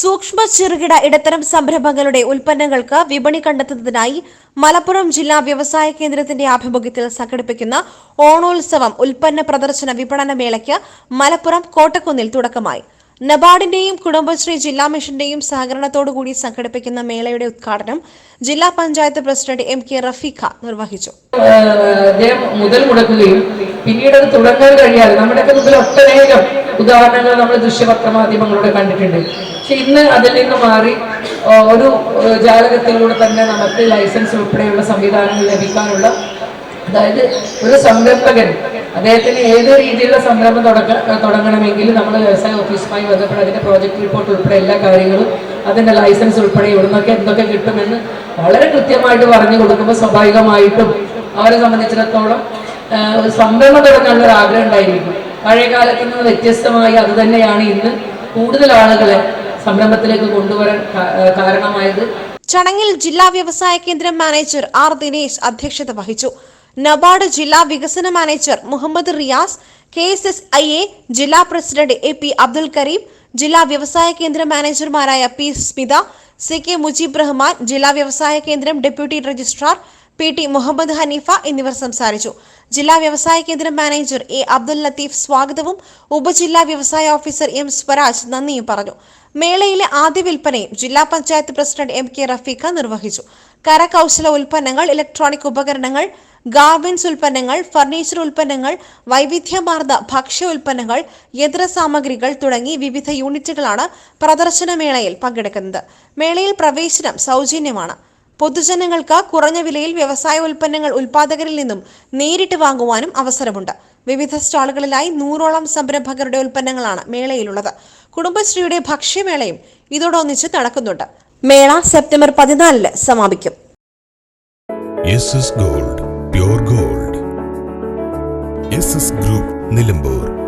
സൂക്ഷ്മ ചെറുകിട ഇടത്തരം സംരംഭങ്ങളുടെ ഉൽപ്പന്നങ്ങൾക്ക് വിപണി കണ്ടെത്തുന്നതിനായി മലപ്പുറം ജില്ലാ വ്യവസായ കേന്ദ്രത്തിന്റെ ആഭിമുഖ്യത്തിൽ സംഘടിപ്പിക്കുന്ന ഓണോത്സവം ഉൽപ്പന്ന പ്രദർശന വിപണന മേളയ്ക്ക് മലപ്പുറം കോട്ടക്കുന്നിൽ തുടക്കമായി. നബാർഡിന്റെയും കുടുംബശ്രീ ജില്ലാ മിഷന്റെയും സഹകരണത്തോടുകൂടി സംഘടിപ്പിക്കുന്ന മേളയുടെ ഉദ്ഘാടനം ജില്ലാ panchayat president M K Rafeeq നിർവഹിച്ചു. മുതൽ മുടക്കുകയും പിന്നീട് അത് തുടങ്ങാൻ കഴിയാതെ നമ്മുടെയൊക്കെ ഒട്ടനേകം ഉദാഹരണങ്ങൾ നമ്മൾ ദൃശ്യപത്രമാധ്യമങ്ങളിലൂടെ കണ്ടിട്ടുണ്ട്. പക്ഷെ ഇന്ന് അതിൽ നിന്ന് മാറി ഒരു ജാലകത്തിലൂടെ തന്നെ നമുക്ക് ലൈസൻസ് ഉൾപ്പെടെയുള്ള സംവിധാനങ്ങൾ ലഭിക്കാനുള്ള അതായത് ഒരു സംരംഭകൻ അദ്ദേഹത്തിന് ഏത് രീതിയിലുള്ള സംരംഭം തുടക്ക തുടങ്ങണമെങ്കിൽ നമ്മൾ വ്യവസായ ഓഫീസുമായി ബന്ധപ്പെട്ട് അതിന്റെ പ്രോജക്റ്റ് റിപ്പോർട്ട് ഉൾപ്പെടെ എല്ലാ കാര്യങ്ങളും അതിന്റെ ലൈസൻസ് ഉൾപ്പെടെ ഇവിടുന്നൊക്കെ എന്തൊക്കെ കിട്ടുമെന്ന് വളരെ കൃത്യമായിട്ട് പറഞ്ഞു കൊടുക്കുമ്പോൾ സ്വാഭാവികമായിട്ടും അവരെ സംബന്ധിച്ചിടത്തോളം ഒരു സംരംഭം തുടങ്ങാനുള്ള ഒരു ആഗ്രഹം ഉണ്ടായിരിക്കും. പഴയ കാലത്ത് നിന്ന് വ്യത്യസ്തമായി അത് തന്നെയാണ് ഇന്ന് കൂടുതൽ ആളുകളെ സംരംഭത്തിലേക്ക് കൊണ്ടുവരാൻ കാരണമായത് ചടങ്ങിൽ ജില്ലാ വ്യവസായ കേന്ദ്രം മാനേജർ ആർ ദിനേശ് അധ്യക്ഷത വഹിച്ചു. നബാർഡ് ജില്ലാ വികസന manager Muhammad Riyas K S S I A ജില്ലാ president A P Abdul Kareem ജില്ലാ വ്യവസായ കേന്ദ്ര മാനേജർമാരായ P Smitha C K Mujeeb Rahman ജില്ലാ വ്യവസായ കേന്ദ്രം deputy registrar P T Muhammad Haneefa എന്നിവർ സംസാരിച്ചു. ജില്ലാ വ്യവസായ കേന്ദ്രം മാനേജർ എ അബ്ദുൽ ലത്തീഫ് സ്വാഗതവും ഉപജില്ലാ വ്യവസായ ഓഫീസർ എം സ്വരാജ് നന്ദിയും പറഞ്ഞു. മേളയിലെ ആദ്യ വിൽപ്പനയും ജില്ലാ panchayat president M K Rafeeq നിർവഹിച്ചു. കരകൗശല ഉൽപ്പന്നങ്ങൾ ഇലക്ട്രോണിക് ഉപകരണങ്ങൾ ഗാർമെന്റ്സ് ഉൽപ്പന്നങ്ങൾ ഫർണിച്ചർ ഉൽപ്പന്നങ്ങൾ വൈവിധ്യമാർന്ന ഭക്ഷ്യ ഉൽപ്പന്നങ്ങൾ യന്ത്രസാമഗ്രികൾ തുടങ്ങി വിവിധ യൂണിറ്റുകളാണ് പ്രദർശനമേളയിൽ പങ്കെടുക്കുന്നത്. മേളയിൽ പ്രവേശനം സൗജന്യമാണ്. പൊതുജനങ്ങൾക്ക് കുറഞ്ഞ വിലയിൽ വ്യവസായ ഉൽപ്പന്നങ്ങൾ ഉൽപാദകരിൽ നിന്നും നേരിട്ട് വാങ്ങുവാനും അവസരമുണ്ട്. വിവിധ സ്റ്റാളുകളിലായി നൂറോളം സംരംഭകരുടെ ഉൽപ്പന്നങ്ങളാണ് മേളയിലുള്ളത്. കുടുംബശ്രീയുടെ ഭക്ഷ്യമേളയും ഇതോടൊന്നിച്ച് നടക്കുന്നുണ്ട്. മേള സെപ്റ്റംബർ പതിനാലിന് സമാപിക്കും. Gold gold. ഗ്രൂപ്പ് നിലമ്പൂർ.